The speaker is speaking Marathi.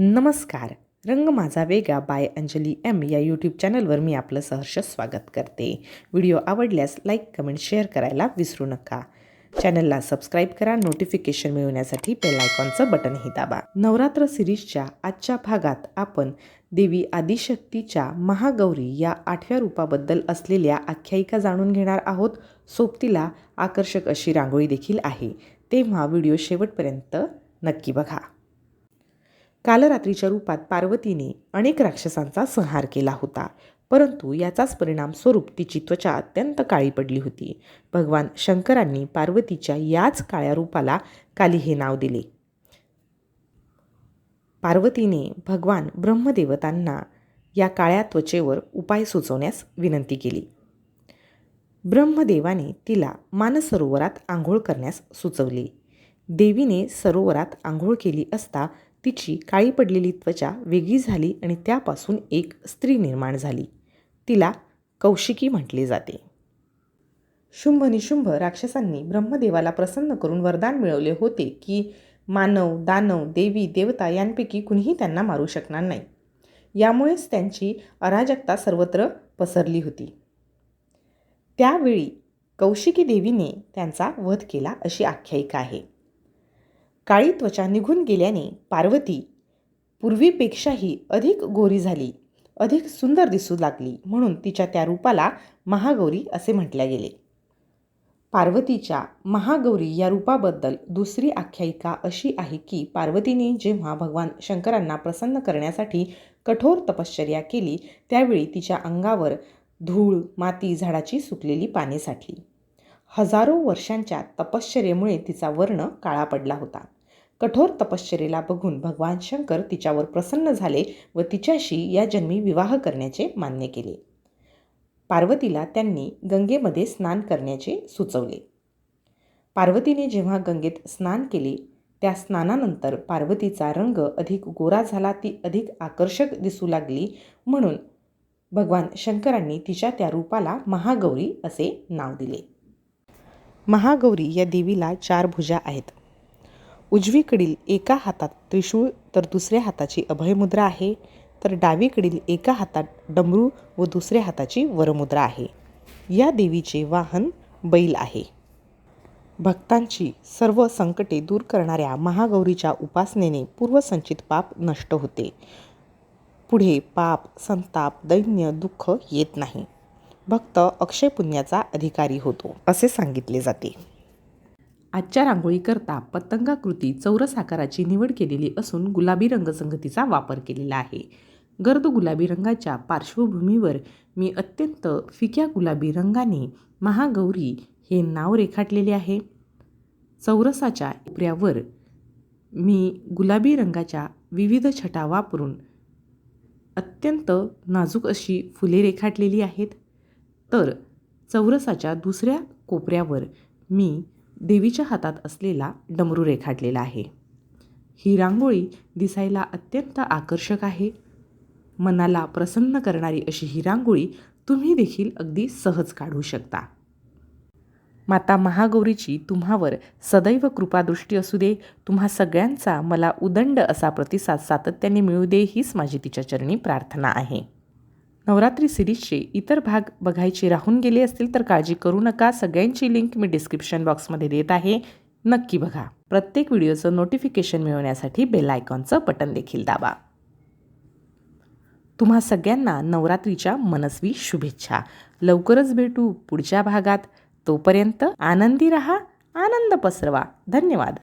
नमस्कार. रंग माझा वेगा बाय अंजली एम या यूट्यूब चॅनलवर मी आपलं सहर्ष स्वागत करते. व्हिडिओ आवडल्यास लाईक कमेंट शेअर करायला विसरू नका. चॅनलला सबस्क्राईब करा नोटिफिकेशन मिळवण्यासाठी बेल आयकॉनचं बटनही दाबा. नवरात्र सिरीजच्या आजच्या भागात आपण देवी आदिशक्तीच्या महागौरी या आठव्या रूपाबद्दल असलेल्या आख्यायिका जाणून घेणार आहोत. सोबतीला आकर्षक अशी रांगोळी देखील आहे. तेव्हा व्हिडिओ शेवटपर्यंत नक्की बघा. कालरात्रीच्या रूपात पार्वतीने अनेक राक्षसांचा संहार केला होता. परंतु याचाच परिणाम स्वरूप तिची त्वचा अत्यंत काळी पडली होती. भगवान शंकरांनी पार्वतीच्या याच काळ्या रूपाला काली हे नाव दिले. पार्वतीने भगवान ब्रह्मदेवतांना या काळ्या त्वचेवर उपाय सुचवण्यास विनंती केली. ब्रह्मदेवाने तिला मानसरोवरात आंघोळ करण्यास सुचवले. देवीने सरोवरात आंघोळ केली असता तिची काळी पडलेली त्वचा वेगळी झाली आणि त्यापासून एक स्त्री निर्माण झाली. तिला कौशिकी म्हटले जाते. शुंभ निशुंभ राक्षसांनी ब्रह्मदेवाला प्रसन्न करून वरदान मिळवले होते की मानव दानव देवी देवता यांपैकी कुणीही त्यांना मारू शकणार नाही. यामुळेच त्यांची अराजकता सर्वत्र पसरली होती. त्यावेळी कौशिकी देवीने त्यांचा वध केला अशी आख्यायिका आहे. काळी त्वचा निघून गेल्याने पार्वती पूर्वीपेक्षाही अधिक गोरी झाली अधिक सुंदर दिसू लागली म्हणून तिच्या त्या रूपाला महागौरी असे म्हटल्या गेले. पार्वतीच्या महागौरी या रूपाबद्दल दुसरी आख्यायिका अशी आहे की पार्वतीने जेव्हा भगवान शंकरांना प्रसन्न करण्यासाठी कठोर तपश्चर्या केली त्यावेळी तिच्या अंगावर धूळ माती झाडाची सुकलेली पाने साठली. हजारो वर्षांच्या तपश्चर्येमुळे तिचा वर्ण काळा पडला होता. कठोर तपश्चर्येला बघून भगवान शंकर तिच्यावर प्रसन्न झाले व तिच्याशी या जन्मी विवाह करण्याचे मान्य केले. पार्वतीला त्यांनी गंगेमध्ये स्नान करण्याचे सुचवले. पार्वतीने जेव्हा गंगेत स्नान केले त्या स्नानानंतर पार्वतीचा रंग अधिक गोरा झाला ती अधिक आकर्षक दिसू लागली म्हणून भगवान शंकरांनी तिच्या त्या रूपाला महागौरी असे नाव दिले. महागौरी या देवीला चार भुजा आहेत. उजवीकडील एका हातात त्रिशूळ तर दुसऱ्या हाताची अभयमुद्रा आहे तर डावीकडील एका हातात डमरू व दुसऱ्या हाताची वरमुद्रा आहे. या देवीचे वाहन बैल आहे. भक्तांची सर्व संकटे दूर करणाऱ्या महागौरीच्या उपासनेने पूर्वसंचित पाप नष्ट होते. पुढे पाप संताप दैन्य दुःख येत नाही. भक्त अक्षय पुण्याचा अधिकारी होतो असे सांगितले जाते. आजच्या रांगोळीकरता पतंगाकृती चौरस आकाराची निवड केलेली असून गुलाबी रंगसंगतीचा वापर केलेला आहे. गर्द गुलाबी रंगाच्या पार्श्वभूमीवर मी अत्यंत फिक्या गुलाबी रंगाने महागौरी हे नाव रेखाटलेले आहे. चौरसाच्या उपऱ्यावर मी गुलाबी रंगाच्या विविध छटा वापरून अत्यंत नाजूक अशी फुले रेखाटलेली आहेत. तर चौरसाच्या दुसऱ्या कोपऱ्यावर मी देवीच्या हातात असलेला डमरू रेखाटलेला आहे. ही रांगोळी दिसायला अत्यंत आकर्षक आहे. मनाला प्रसन्न करणारी अशी ही रांगोळी तुम्ही देखील अगदी सहज काढू शकता. माता महागौरीची तुम्हावर सदैव कृपादृष्टी असू दे तुम्हा सगळ्यांचा मला उदंड असा प्रतिसाद सातत्याने मिळू दे हीच माझी तिच्या चरणी प्रार्थना आहे. नवरात्री सिरीजचे इतर भाग बघायचे राहून गेले असतील तर काळजी करू नका. सगळ्यांची लिंक मी डिस्क्रिप्शन बॉक्समध्ये देत आहे. नक्की बघा. प्रत्येक व्हिडिओचं नोटिफिकेशन मिळवण्यासाठी बेल आयकॉनचं बटन देखील दाबा. तुम्हा सगळ्यांना नवरात्रीच्या मनस्वी शुभेच्छा. लवकरच भेटू पुढच्या भागात. तोपर्यंत आनंदी रहा आनंद पसरवा. धन्यवाद.